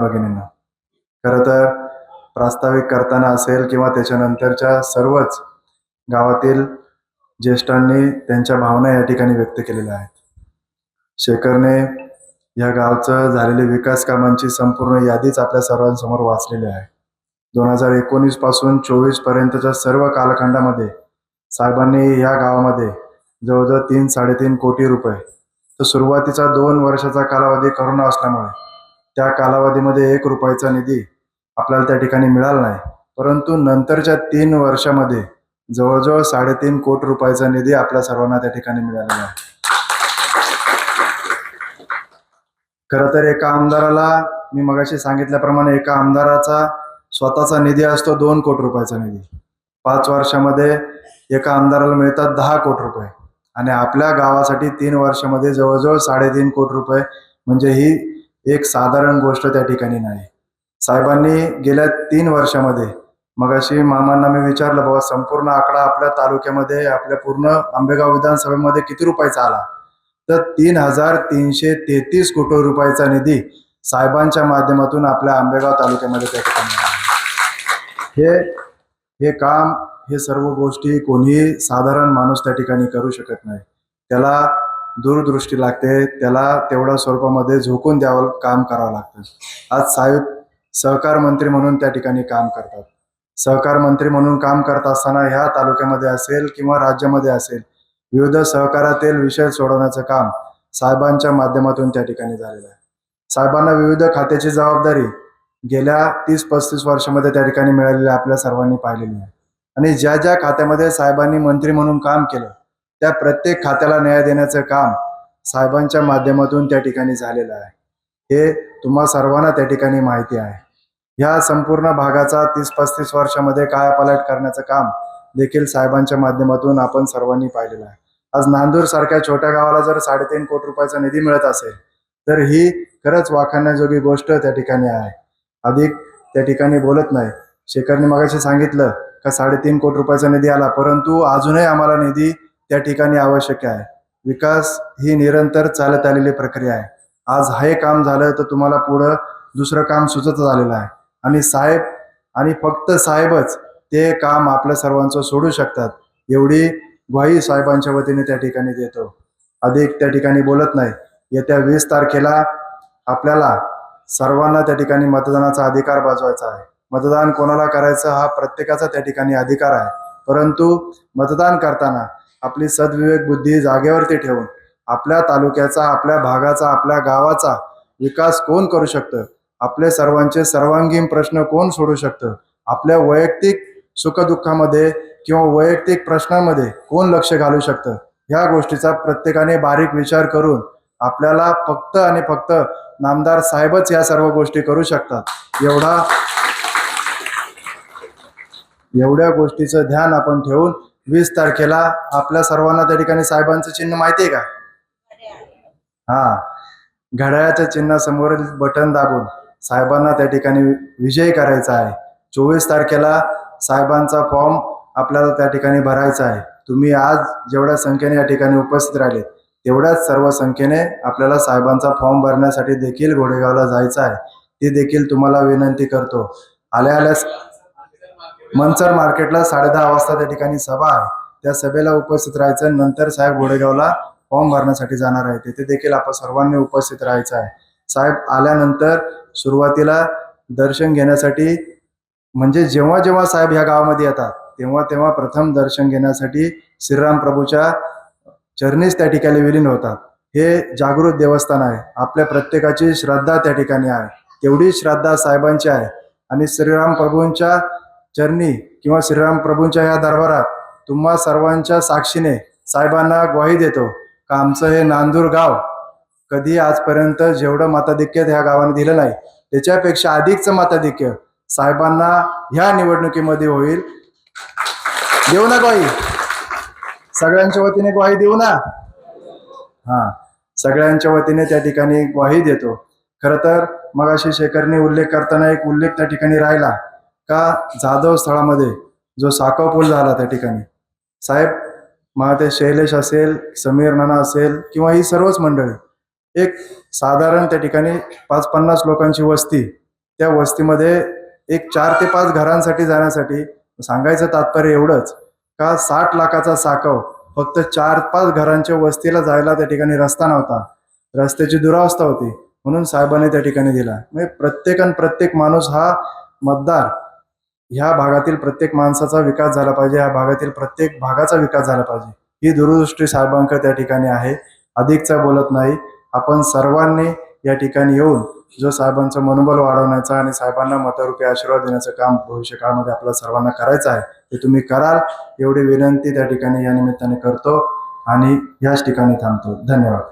भगिनींना खरं तर प्रास्ताविक करताना असेल किंवा त्याच्यानंतरच्या सर्वच गावातील ज्येष्ठांनी त्यांच्या भावना या ठिकाणी व्यक्त केलेल्या आहेत. शेखरने या गावचं झालेले विकास कामांची संपूर्ण यादीच आपल्या सर्वांसमोर वाचलेली आहे. दोन हजार एकोणीसपासून चोवीस पर्यंतच्या सर्व कालखंडामध्ये साहेबांनी या गावामध्ये जवळजवळ तीन साडेतीन कोटी रुपये तर सुरुवातीचा दोन वर्षाचा कालावधी करोना असल्यामुळे त्या कालावधीमध्ये एक रुपयाचा निधी आपल्याला त्या ठिकाणी मिळाला नाही. परंतु नंतरच्या तीन वर्षामध्ये जवळजवळ साडेतीन कोटी रुपयाचा निधी आपल्या सर्वांना त्या ठिकाणी मिळालेला आहे. खरं तर एका आमदाराला मी मगाशी सांगितल्याप्रमाणे एका आमदाराचा स्वतःचा निधी असतो दोन कोटी रुपयाचा निधी. पाच वर्षामध्ये एका आमदाराला मिळतात दहा कोटी रुपये. आणि आपल्या गावासाठी तीन वर्षामध्ये जवळजवळ साडेतीन कोटी रुपये. म्हणजे ही एक साधारण गोष्ट त्या ठिकाणी नाही. साहेबांनी गेल्या तीन वर्षामध्ये मगाशी मामांना मी विचारलं बाबा संपूर्ण आकडा आपल्या तालुक्यामध्ये आपल्या पूर्ण आंबेगाव विधानसभेमध्ये किती रुपयाचा आला? तर तीन हजार तीनशे तेहतीस कोटी रुपयाचा निधी साहेबांच्या माध्यमातून आपल्या आंबेगाव तालुक्यामध्ये त्या ठिकाणी हे हे काम हे सर्व गोष्टी कोणीही साधारण माणूस त्या ठिकाणी करू शकत नाही. त्याला दूरदृष्टी लागते त्याला तेवढ्या स्वरूपामध्ये झोकून द्यावं काम करावं लागतं. आज साहेब सहकार मंत्री म्हणून त्या ठिकाणी काम करतात. सहकार मंत्री म्हणून काम करत असताना ह्या तालुक्यामध्ये असेल किंवा राज्यामध्ये असेल विविध सहकारातील विषय सोडवण्याचं काम साहेबांच्या माध्यमातून त्या ठिकाणी झालेलं आहे. साहेबांना विविध खात्याची जबाबदारी गेल्या तीस पस्तीस वर्षामध्ये त्या ठिकाणी मिळालेली आपल्या सर्वांनी पाहिलेली आहे. आणि ज्या ज्या खात्यामध्ये साहेबांनी मंत्री म्हणून काम केलं त्या प्रत्येक खात्याला न्याय देण्याचं काम साहेबांच्या माध्यमातून त्या ठिकाणी झालेलं आहे. हे तुम्हा सर्वांना त्या ठिकाणी माहिती आहे. ह्या संपूर्ण भागाचा तीस पस्तीस वर्षामध्ये कायापालट करण्याचं काम देखील साहेबांच्या माध्यमातून आपण सर्वांनी पाहिलेलं आहे. आज नांदूर सारख्या छोट्या गावाला जर साडेतीन कोटी रुपयाचा निधी मिळत असेल तर ही खरंच वाखाणण्याजोगी गोष्ट त्या ठिकाणी आहे. अधिक त्या ठिकाणी बोलत नाही. शेखरने मगाशी सांगितलं का साडेतीन कोटी रुपयाचा निधी आला परंतु अजूनही आम्हाला निधी त्या ठिकाणी आवश्यक आहे. विकास ही निरंतर चालत आलेली प्रक्रिया आहे. आज हे काम झालं तर तुम्हाला पुढं दुसरं काम सुचत झालेलं आहे. आणि साहेब आणि फक्त साहेबच ते काम आपल्या सर्वांचं सोडू शकतात. एवढी ग्वाही साहेबांच्या वतीने त्या ठिकाणी देतो. अधिक त्या ठिकाणी बोलत नाही. येत्या वीस तारखेला आपल्याला सर्वांना त्या ठिकाणी मतदानाचा अधिकार बाजवायचा आहे. मतदान कोणाला करायचं हा प्रत्येकाचा त्या ठिकाणी अधिकार आहे. परंतु मतदान करताना आपली सद्विवेक बुद्धी जागेवरती ठेवून आपल्या तालुक्याचा आपल्या भागाचा आपल्या गावाचा विकास कोण करू शकतं? आपले सर्वांचे सर्वांगीण प्रश्न कोण सोडू शकतं? आपल्या वैयक्तिक सुखदुःखामध्ये किंवा वैयक्तिक प्रश्नांमध्ये कोण लक्ष घालू शकतं? ह्या गोष्टीचा प्रत्येकाने बारीक विचार करून आपल्याला फक्त आणि फक्त नामदार साहेबच या सर्व गोष्टी करू शकतात. एवढा एवढ्या गोष्टीचं ध्यान आपण ठेवून वीस तारखेला आपल्या सर्वांना त्या ठिकाणी साहेबांचं चिन्ह माहिती आहे का? हा. घड्याळाच्या चिन्हासमोर बटन दाबून साहेबांना त्या ठिकाणी विजय करायचा आहे. चोवीस तारखेला साहेबांचा फॉर्म आपल्याला त्या ठिकाणी भरायचा आहे. तुम्ही आज जेवढ्या संख्येने या ठिकाणी उपस्थित राहिले तेवढ्याच सर्व संख्येने आपल्याला साहेबांचा फॉर्म भरण्यासाठी देखील घोडेगावला जायचं आहे. ती देखील तुम्हाला विनंती करतो. आल्या आल्यास मनसर मार्केटला साडेदहा वाजता त्या ठिकाणी सभा आहे. त्या सभेला उपस्थित राहायचं नंतर साहेब घोडेगावला फॉर्म भरण्यासाठी जाणार आहे तिथे देखील आपण सर्वांनी उपस्थित राहायचं आहे. साहेब आल्यानंतर सुरुवातीला दर्शन घेण्यासाठी म्हणजे जेव्हा जेव्हा साहेब ह्या गावामध्ये येतात तेव्हा तेव्हा प्रथम दर्शन घेण्यासाठी श्रीराम प्रभूच्या चरणीच त्या ठिकाणी विलीन होतात. हे जागृत देवस्थान आहे. आपल्या प्रत्येकाची श्रद्धा त्या ठिकाणी आहे. तेवढी श्रद्धा साहेबांची आहे. आणि श्रीराम प्रभूंच्या चरणी किंवा श्रीराम प्रभूंच्या या दरबारात तुम्हा सर्वांच्या साक्षीने साहेबांना ग्वाही देतो का आमचं हे नांदूर गाव कधी आजपर्यंत जेवढं मताधिक्य ह्या गावाने दिलं नाही त्याच्यापेक्षा अधिकचं मताधिक्य साहेबांना ह्या निवडणुकीमध्ये होईल. देऊ ना ग्वाही. सगळ्यांच्या वतीने ग्वाही देऊ ना? हा सगळ्यांच्या वतीने त्या ठिकाणी ग्वाही देतो. खर तर मगाशी शेखरने उल्लेख करताना एक उल्लेख त्या ठिकाणी राहिला. का जाधव स्थळामध्ये जो साखव पूल झाला त्या ठिकाणी? साहेब मग ते शैलेश असेल समीर नाना असेल किंवा ही सर्वच मंडळी एक साधारण त्या ठिकाणी पाच पन्नास लोकांची वस्ती त्या वस्तीमध्ये एक चार ते पाच घरांसाठी जाण्यासाठी सांगायचं तात्पर्य एवढंच का साठ लाखाचा साकव फक्त चार पाच घरांच्या वस्तीला जायला त्या ठिकाणी रस्ता नव्हता. रस्त्याची दुरावस्था होती म्हणून साहेबांनी त्या ठिकाणी दिला. म्हणजे प्रत्येकान प्रत्येक माणूस हा मतदार ह्या भागातील प्रत्येक माणसाचा विकास झाला पाहिजे ह्या भागातील प्रत्येक भागाचा विकास झाला पाहिजे. ही दूरदृष्टी साहेबांक त्या ठिकाणी आहे. अधिकचा बोलत नाही. आपण सर्वांनी या ठिकाणी येऊन जो साहेबांचं मनोबल वाढवण्याचा आणि साहेबांना मतरूपी आशीर्वाद देण्याचं काम भविष्य काळामध्ये आपल्या सर्वांना करायचं आहे ते तुम्ही कराल. एवढी विनंती त्या ठिकाणी या निमित्ताने करतो आणि याच ठिकाणी थांबतो. धन्यवाद.